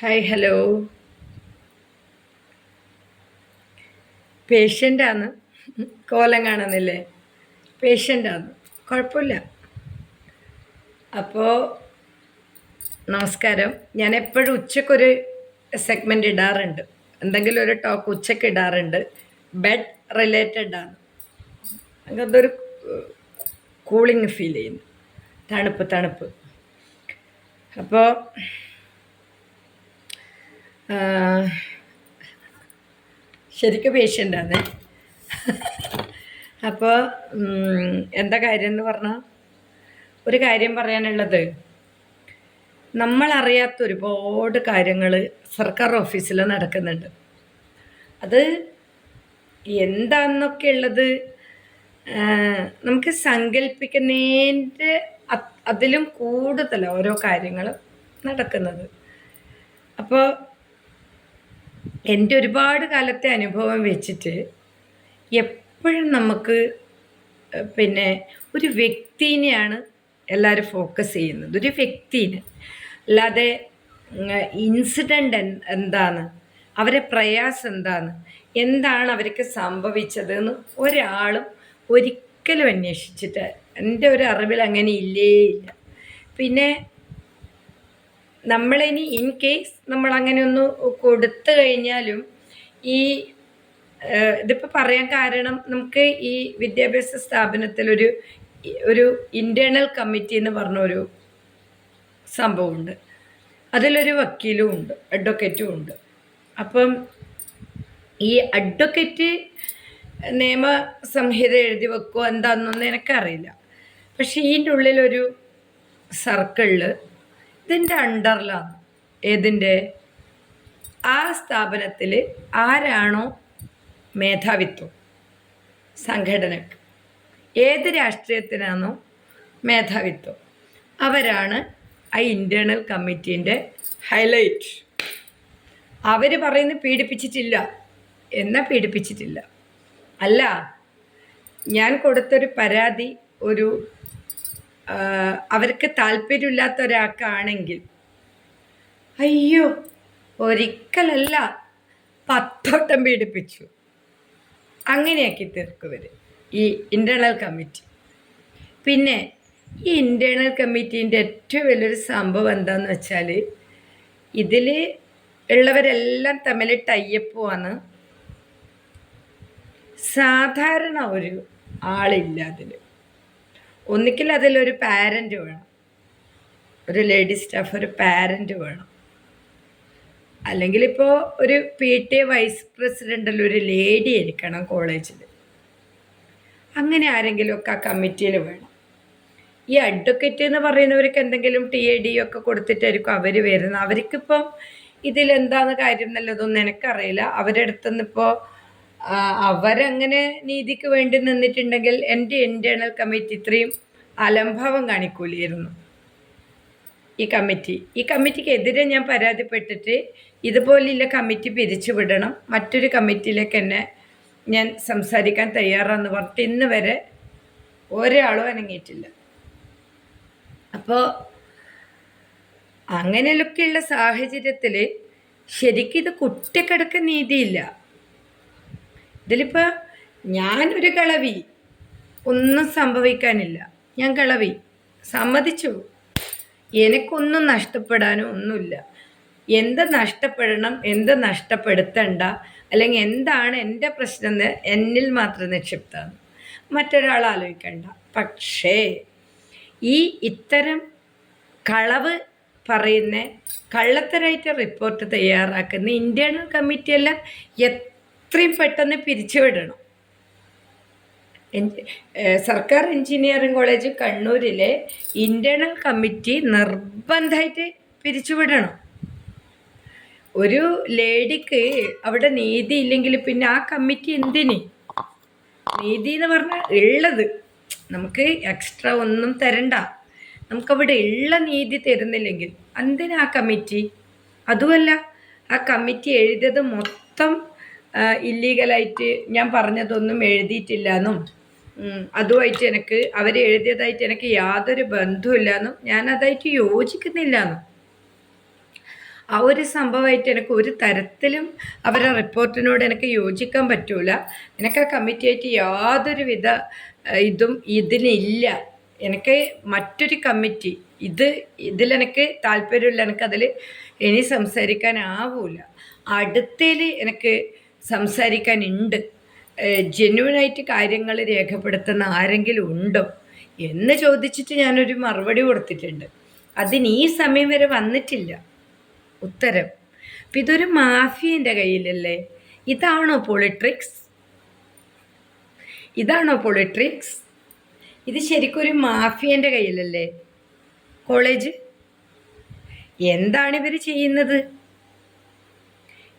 Hi hello പേഷ്യന്റാണ് കോലം കാണുന്നില്ലേ പേഷ്യന്റാണ് കുഴപ്പമില്ല. അപ്പോൾ നമസ്കാരം. ഞാൻ എപ്പോഴും ഉച്ചക്കൊരു സെഗ്മെന്റ് ഇടാറുണ്ട്. എന്തെങ്കിലും ഒരു ടോക്ക് ഉച്ചയ്ക്ക് ഇടാറുണ്ട്. ബെഡ് റിലേറ്റഡ് ആണ്. അതൊരു കൂളിംഗ് ഫീൽ ചെയ്യുന്നു. തണുപ്പ് തണുപ്പ്. അപ്പോൾ ശരിക്കും പേഷ്യന്റാണ് അപ്പോൾ എന്താ കാര്യം എന്ന് പറഞ്ഞാൽ ഒരു കാര്യം പറയാനുള്ളത്. നമ്മളറിയാത്ത ഒരുപാട് കാര്യങ്ങൾ സർക്കാർ ഓഫീസിൽ നടക്കുന്നുണ്ട്. അത് എന്താന്നൊക്കെ ഉള്ളത് നമുക്ക് സങ്കല്പിക്കുന്നതിന്റെ അതിലും കൂടുതൽ ഓരോ കാര്യങ്ങൾ നടക്കുന്നത്. അപ്പോൾ എന്റെ ഒരുപാട് കാലത്തെ അനുഭവം വെച്ചിട്ട് എപ്പോഴും നമുക്ക് പിന്നെ ഒരു വ്യക്തിനെയാണ് എല്ലാവരും ഫോക്കസ് ചെയ്യുന്നത്. ഒരു വ്യക്തിനെ. അല്ലാതെ ഇൻസിഡന്റ് എന്താണ്? അവരെ പ്രയാസം എന്താണ്? എന്താണ് അവർക്ക് സംഭവിച്ചത് എന്ന് ഒരാളും ഒരിക്കലും അന്വേഷിച്ചിട്ട് എന്റെ ഒരു അറിവിൽ അങ്ങനെ ഇല്ലേ ഇല്ല പിന്നെ നമ്മളിനി ഇൻ കേസ് നമ്മൾ അങ്ങനെ ഒന്ന് കൊടുത്തു കഴിഞ്ഞാലും ഈ ഇതിപ്പോൾ പറയാൻ കാരണം നമുക്ക് ഈ വിദ്യാഭ്യാസ സ്ഥാപനത്തിൽ ഒരു ഒരു ഇന്റേർണൽ കമ്മിറ്റി എന്ന് പറഞ്ഞൊരു സംഭവമുണ്ട്. അതിലൊരു വക്കീലും ഉണ്ട് അഡ്വക്കേറ്റും ഉണ്ട് അപ്പം ഈ അഡ്വക്കേറ്റ് നിയമ സംഹിത എഴുതി വെക്കുമോ എന്താണെന്നൊന്നും എനിക്കറിയില്ല. പക്ഷേ ഇതിന്റെ ഉള്ളിലൊരു സർക്കിളിൽ ഇതിന്റെ അണ്ടറിലാണ് ഏതിന്റെ ആ സ്ഥാപനത്തിൽ ആരാണോ മേധാവിത്വം? സംഘടനക്ക്. ഏത് രാഷ്ട്രീയത്തിനാണോ മേധാവിത്വം? അവരാണ് ആ ഇന്റേർണൽ കമ്മിറ്റീന്റെ ഹൈലൈറ്റ് അവർ പറയുന്നത് പീഡിപ്പിച്ചിട്ടില്ല. എന്നാൽ പീഡിപ്പിച്ചിട്ടില്ല? അല്ല ഞാൻ കൊടുത്തൊരു പരാതി ഒരു അവർക്ക് താല്പര്യമില്ലാത്ത ഒരാൾക്കാണെങ്കിൽ അയ്യോ ഒരിക്കലല്ല പത്തോട്ടം പീഡിപ്പിച്ചു. അങ്ങനെയാക്കി തീർക്കുവർ ഈ ഇന്റേണൽ കമ്മിറ്റി പിന്നെ ഈ ഇന്റേണൽ കമ്മിറ്റീന്റെ ഏറ്റവും വലിയൊരു സംഭവം എന്താന്ന് വെച്ചാൽ ഇതിൽ ഉള്ളവരെല്ലാം തമ്മിൽ ടൈയപ്പുവാണ് സാധാരണ ഒരു ആളില്ല അതിൽ ഒന്നിക്കിൽ അതിലൊരു പാരന്റ് വേണം. ഒരു ലേഡി സ്റ്റാഫ് ഒരു പാരന്റ് വേണം. അല്ലെങ്കിൽ ഇപ്പോൾ ഒരു പി ടി എ വൈസ് പ്രസിഡന്റിൽ ഒരു ലേഡി ഇരിക്കണം കോളേജിൽ അങ്ങനെ ആരെങ്കിലുമൊക്കെ ആ കമ്മിറ്റിയിൽ വേണം. ഈ അഡ്വക്കേറ്റ് എന്ന് പറയുന്നവർക്ക് എന്തെങ്കിലും ടി എ ഡി ഒക്കെ കൊടുത്തിട്ടായിരിക്കും അവർ വരുന്നത്. അവർക്കിപ്പം ഇതിലെന്താണ് കാര്യം എന്നുള്ളതൊന്നും എനിക്കറിയില്ല. അവരുടെ അടുത്തുനിന്ന് ഇപ്പോൾ അവരങ്ങനെ നീതിക്ക് വേണ്ടി നിന്നിട്ടുണ്ടെങ്കിൽ എന്റെ ഇന്റേണൽ കമ്മിറ്റി ഇത്രയും അലംഭാവം കാണിക്കൂലായിരുന്നു. ഈ കമ്മിറ്റി ഈ കമ്മിറ്റിക്കെതിരെ ഞാൻ പരാതിപ്പെട്ടിട്ട് ഇതുപോലെയുള്ള കമ്മിറ്റി പിരിച്ചുവിടണം മറ്റൊരു കമ്മിറ്റിയിലേക്ക് എന്നെ ഞാൻ സംസാരിക്കാൻ തയ്യാറാന്ന് പറഞ്ഞിട്ട് ഇന്ന് വരെ ഒരാളും അനങ്ങിയിട്ടില്ല. അപ്പോൾ അങ്ങനെയൊക്കെയുള്ള സാഹചര്യത്തിൽ ശരിക്കും ഇത് കുട്ടിക്കിടക്ക് നീതിയില്ല. ഇതിലിപ്പോൾ ഞാനൊരു കളവി. ഒന്നും സംഭവിക്കാനില്ല. ഞാൻ കളവി. സമ്മതിച്ചു. എനിക്കൊന്നും നഷ്ടപ്പെടാനോ ഒന്നുമില്ല. എന്ത് നഷ്ടപ്പെടണം എന്ത് നഷ്ടപ്പെടുത്തണ്ട അല്ലെങ്കിൽ എന്താണ് എന്റെ പ്രശ്നം എന്ന് എന്നിൽ മാത്രം നിക്ഷിപ്തമാണ് മറ്റൊരാൾ ആലോചിക്കണ്ട. പക്ഷേ ഈ ഇത്തരം കളവ് പറയുന്ന കള്ളത്തരായിട്ട് റിപ്പോർട്ട് തയ്യാറാക്കുന്ന ഇന്റേണൽ കമ്മിറ്റിയെല്ലാം എത്രയും പെട്ടെന്ന് പിരിച്ചുവിടണം. സർക്കാർ എഞ്ചിനീയറിംഗ് കോളേജ് കണ്ണൂരിലെ ഇന്റേണൽ കമ്മിറ്റി നിർബന്ധമായിട്ട് പിരിച്ചുവിടണം. ഒരു ലേഡിക്ക് അവിടെ നീതി ഇല്ലെങ്കിൽ പിന്നെ ആ കമ്മിറ്റി എന്തിന്? നീതി എന്ന് പറഞ്ഞാൽ ഉള്ളത്. നമുക്ക് എക്സ്ട്രാ ഒന്നും തരണ്ട. നമുക്കവിടെ ഉള്ള നീതി തരുന്നില്ലെങ്കിൽ എന്തിനാ കമ്മിറ്റി? അതുമല്ല ആ കമ്മിറ്റി എഴുതിയത് മൊത്തം ഇല്ലീഗലായിട്ട് ഞാൻ പറഞ്ഞതൊന്നും എഴുതിയിട്ടില്ല എന്നും അതുമായിട്ട് എനിക്ക് അവർ എഴുതിയതായിട്ട് എനിക്ക് യാതൊരു ബന്ധവുമില്ല എന്നും ഞാൻ അതായിട്ട് യോജിക്കുന്നില്ല എന്നും ആ ഒരു സംഭവമായിട്ട് എനിക്ക് ഒരു തരത്തിലും അവരുടെ റിപ്പോർട്ടിനോട് എനിക്ക് യോജിക്കാൻ പറ്റൂല. എനിക്ക് ആ കമ്മിറ്റിയായിട്ട് യാതൊരുവിധ വിധ ഇതും ഇതിനില്ല. എനിക്ക് മറ്റൊരു കമ്മിറ്റി ഇത് ഇതിലെനിക്ക് താല്പര്യമില്ല. എനിക്കതിൽ ഇനി സംസാരിക്കാനാവൂല. അടുത്തേൽ എനിക്ക് സംസാരിക്കാനുണ്ട്. ജെന്യുവനായിട്ട് കാര്യങ്ങൾ രേഖപ്പെടുത്തുന്ന ആരെങ്കിലും ഉണ്ടോ എന്ന് ചോദിച്ചിട്ട് ഞാനൊരു മറുപടി കൊടുത്തിട്ടുണ്ട്. അതിന് ഈ സമയം വരെ വന്നിട്ടില്ല. ഉത്തരം അപ്പം ഇതൊരു മാഫിയന്റെ കയ്യിലല്ലേ? ഇതാണോ പൊളിട്രിക്സ് ഇതാണോ പൊളിട്രിക്സ് ഇത് ശരിക്കും ഒരു മാഫിയന്റെ കയ്യിലല്ലേ? കോളേജ് എന്താണ് ഇവർ ചെയ്യുന്നത്?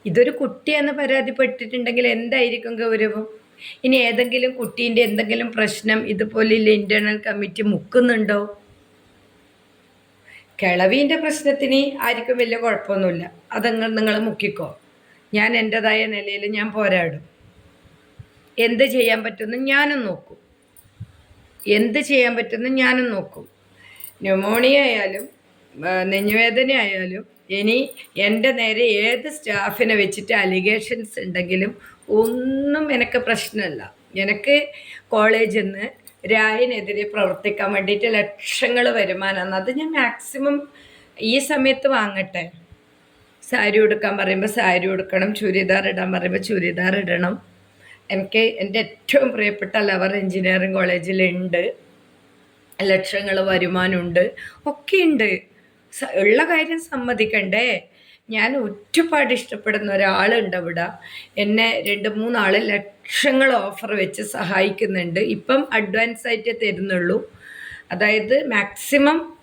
ഇതൊരു കുട്ടിയെന്ന് പരാതിപ്പെട്ടിട്ടുണ്ടെങ്കിൽ എന്തായിരിക്കും ഗൗരവം? ഇനി ഏതെങ്കിലും കുട്ടീന്റെ എന്തെങ്കിലും പ്രശ്നം ഇതുപോലെയുള്ള ഇന്റേണൽ കമ്മിറ്റി മുക്കുന്നുണ്ടോ? കിളവീന്റെ പ്രശ്നത്തിന് ആർക്കും വലിയ കുഴപ്പമൊന്നുമില്ല. അതങ്ങ് നിങ്ങൾ മുക്കിക്കോ. ഞാൻ എന്റെതായ നിലയിൽ ഞാൻ പോരാടും. എന്ത് ചെയ്യാൻ പറ്റുമെന്ന് ഞാനും നോക്കും. എന്ത് ചെയ്യാൻ പറ്റുമെന്ന് ഞാനും നോക്കും. ന്യൂമോണിയ ആയാലും ആ, നെഞ്ഞുവേദന ആയാലും ഇനി എന്റെ നേരെ ഏത് സ്റ്റാഫിനെ വെച്ചിട്ട് അലിഗേഷൻസ് ഉണ്ടെങ്കിലും ഒന്നും എനിക്ക് പ്രശ്നമല്ല. എനിക്ക് കോളേജിൽ നിന്ന് രായനെതിരെ പ്രവർത്തിക്കാൻ വേണ്ടിയിട്ട് ലക്ഷങ്ങൾ വരുമാനമാണ് അത് ഞാൻ മാക്സിമം ഈ സമയത്ത് വാങ്ങട്ടെ. സാരി ഉടുക്കാൻ പറയുമ്പോൾ സാരി ഉടുക്കണം ചുരിദാർ ഇടാൻ പറയുമ്പോൾ ചുരിദാർ ഇടണം. എനിക്ക് എന്റെ ഏറ്റവും പ്രിയപ്പെട്ട ലവർ എഞ്ചിനീയറിംഗ് കോളേജിലുണ്ട് ലക്ഷങ്ങൾ വരുമാനമുണ്ട്. ഒക്കെയുണ്ട്. ഉള്ള കാര്യം സമ്മതിക്കണ്ടേ? ഞാൻ ഒറ്റപ്പാട് ഇഷ്ടപ്പെടുന്ന ഒരാളുണ്ട് അവിടെ. എന്നെ രണ്ട് മൂന്നാൾ ലക്ഷങ്ങൾ ഓഫർ വെച്ച് സഹായിക്കുന്നുണ്ട്. ഇപ്പം അഡ്വാൻസ് ആയിട്ട് തരുന്നുള്ളൂ. അതായത് മാക്സിമം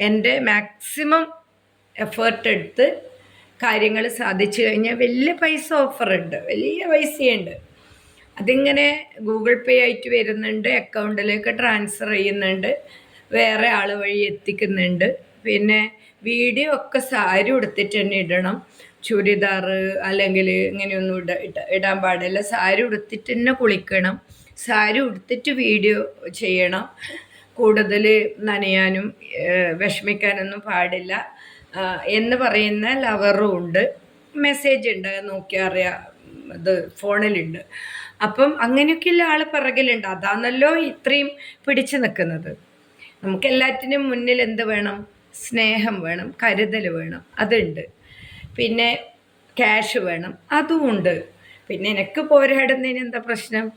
എന്റെ മാക്സിമം എഫേർട്ട് എടുത്ത് കാര്യങ്ങൾ സാധിച്ചു കഴിഞ്ഞാൽ വലിയ പൈസ ഓഫറുണ്ട് വലിയ പൈസയുണ്ട്. അതിങ്ങനെ ഗൂഗിൾ പേ ആയിട്ട് വരുന്നുണ്ട് അക്കൗണ്ടിലേക്ക് ട്രാൻസ്ഫർ ചെയ്യുന്നുണ്ട് വേറെ ആൾ വഴി എത്തിക്കുന്നുണ്ട്. പിന്നെ വീഡിയോ ഒക്കെ സാരി ഉടുത്തിട്ട് തന്നെ ഇടണം. ചുരിദാർ അല്ലെങ്കിൽ ഇങ്ങനെയൊന്നും ഇട ഇട- ഇടാൻ പാടില്ല. സാരി ഉടുത്തിട്ട് തന്നെ കുളിക്കണം. സാരി ഉടുത്തിട്ട് വീഡിയോ ചെയ്യണം. കൂടുതൽ നനയാനും വിഷമിക്കാനൊന്നും പാടില്ല. എന്ന് പറയുന്ന ലവറും ഉണ്ട്. മെസ്സേജ് ഉണ്ട്. നോക്കിയാൽ അറിയാം ഇത് ഫോണിലുണ്ട്. അപ്പം അങ്ങനെയൊക്കെയുള്ള ആൾ പിറകിലുണ്ട്. അതാണല്ലോ ഇത്രയും പിടിച്ചു നിൽക്കുന്നത്. നമുക്ക് എല്ലാറ്റിനും മുന്നിൽ എന്ത് വേണം? സ്നേഹം വേണം കരുതൽ വേണം. അതുണ്ട്. പിന്നെ ക്യാഷ് വേണം. അതുമുണ്ട് പിന്നെ എനിക്ക് പോരാടുന്നതിന് എന്താ പ്രശ്നം?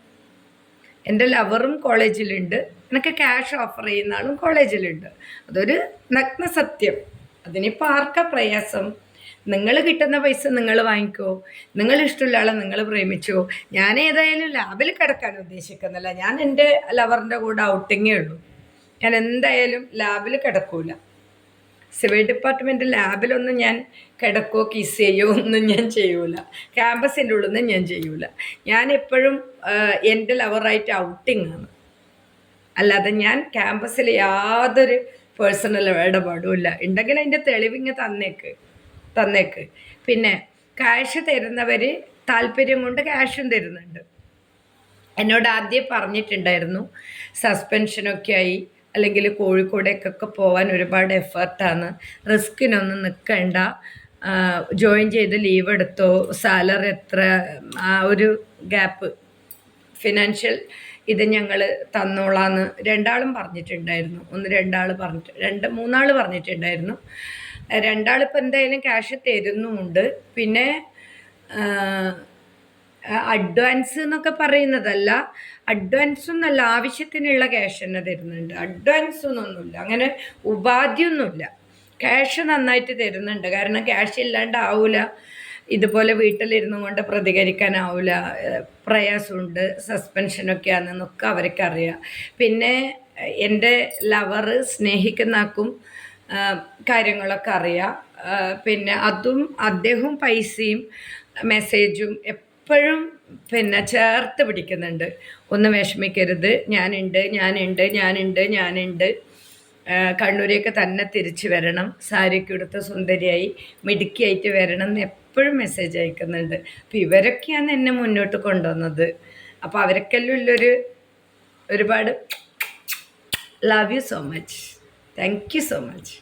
എന്റെ ലവറും കോളേജിലുണ്ട്. എനിക്ക് ക്യാഷ് ഓഫർ ചെയ്യുന്ന ആളും കോളേജിലുണ്ട്. അതൊരു നഗ്ന സത്യം. അതിനിപ്പോൾ ആർക്കാ പ്രയാസം? നിങ്ങൾ കിട്ടുന്ന പൈസ നിങ്ങൾ വാങ്ങിക്കോ. നിങ്ങൾ ഇഷ്ടമുള്ള ആളെ നിങ്ങൾ പ്രേമിച്ചോ. ഞാൻ ഏതായാലും ലാബിൽ കിടക്കാൻ ഉദ്ദേശിക്കുന്നില്ല ഞാൻ എന്റെ ലവറിന്റെ കൂടെ ഔട്ടിങ്ങേ ഉള്ളൂ. ഞാൻ എന്തായാലും ലാബിൽ കിടക്കൂല. സിവിൽ ഡിപ്പാർട്ട്മെന്റ് ലാബിലൊന്നും ഞാൻ കിടക്കോ കിസ് ചെയ്യോ ഒന്നും ഞാൻ ചെയ്യൂല. ക്യാമ്പസിന്റെ ഉള്ളിൽ ഞാൻ ചെയ്യൂല. ഞാൻ എപ്പോഴും എന്റെ ലവറായിട്ട് ഔട്ടിംഗ് ആണ്. അല്ലാതെ ഞാൻ ക്യാമ്പസിൽ യാതൊരു പേഴ്സണൽ ഇടപാടും ഇല്ല. ഉണ്ടെങ്കിൽ അതിന്റെ തെളിവിങ് തന്നേക്ക് തന്നേക്ക്. പിന്നെ ക്യാഷ് തരുന്നവർ താല്പര്യം കൊണ്ട് ക്യാഷും തരുന്നുണ്ട്. എന്നോട് ആദ്യം പറഞ്ഞിട്ടുണ്ടായിരുന്നു സസ്പെൻഷനൊക്കെ ആയി. അല്ലെങ്കിൽ കോഴിക്കോടേക്കൊക്കെ പോകാൻ ഒരുപാട് എഫേർട്ടാണ്. റിസ്കിനൊന്നും നിൽക്കണ്ട ജോയിൻ ചെയ്ത് ലീവ് എടുത്തോ സാലറി എത്ര ആ ഒരു ഗ്യാപ്പ് ഫിനാൻഷ്യൽ ഇത് ഞങ്ങൾ തന്നോളാന്ന് രണ്ടാളും പറഞ്ഞിട്ടുണ്ടായിരുന്നു. ഒന്ന് രണ്ടാൾ പറഞ്ഞിട്ട് രണ്ട് മൂന്നാൾ പറഞ്ഞിട്ടുണ്ടായിരുന്നു. രണ്ടാളിപ്പോൾ എന്തായാലും ക്യാഷ് തരുന്നുമുണ്ട്. പിന്നെ അഡ്വാൻസ് എന്നൊക്കെ പറയുന്നതല്ല. അഡ്വാൻസ് ഒന്നല്ല ആവശ്യത്തിനുള്ള ക്യാഷ് തന്നെ തരുന്നുണ്ട്. അഡ്വാൻസ് ഒന്നൊന്നുമില്ല അങ്ങനെ ഉപാധിയൊന്നുമില്ല. ക്യാഷ് നന്നായിട്ട് തരുന്നുണ്ട്. കാരണം ക്യാഷ് ഇല്ലാണ്ടാവില്ല ഇതുപോലെ വീട്ടിലിരുന്നു കൊണ്ട് പ്രതികരിക്കാനാവില്ല പ്രയാസമുണ്ട്. സസ്പെൻഷനൊക്കെ ആണെന്നൊക്കെ അവർക്കറിയാം പിന്നെ എന്റെ ലവറ് സ്നേഹിക്കുന്നാക്കും കാര്യങ്ങളൊക്കെ അറിയാം. പിന്നെ അതും അദ്ദേഹവും പൈസയും മെസ്സേജും എപ്പോഴും പിന്നെ ചേർത്ത് പിടിക്കുന്നുണ്ട്. ഒന്നും വിഷമിക്കരുത്. ഞാനുണ്ട് ഞാനുണ്ട് ഞാനുണ്ട് ഞാനുണ്ട്. കണ്ണൂരേക്ക് തന്നെ തിരിച്ചു വരണം. സാരിയൊക്കെ ഉടുത്ത സുന്ദരിയായി മിടുക്കിയായിട്ട് വരണം എന്ന് എപ്പോഴും മെസ്സേജ് അയക്കുന്നുണ്ട്. അപ്പോൾ ഇവരൊക്കെയാണ് എന്നെ മുന്നോട്ട് കൊണ്ടുവന്നത്. അപ്പോൾ അവരൊക്കെല്ലാം ഉള്ളൊരു ഒരുപാട് love you so much thank you so much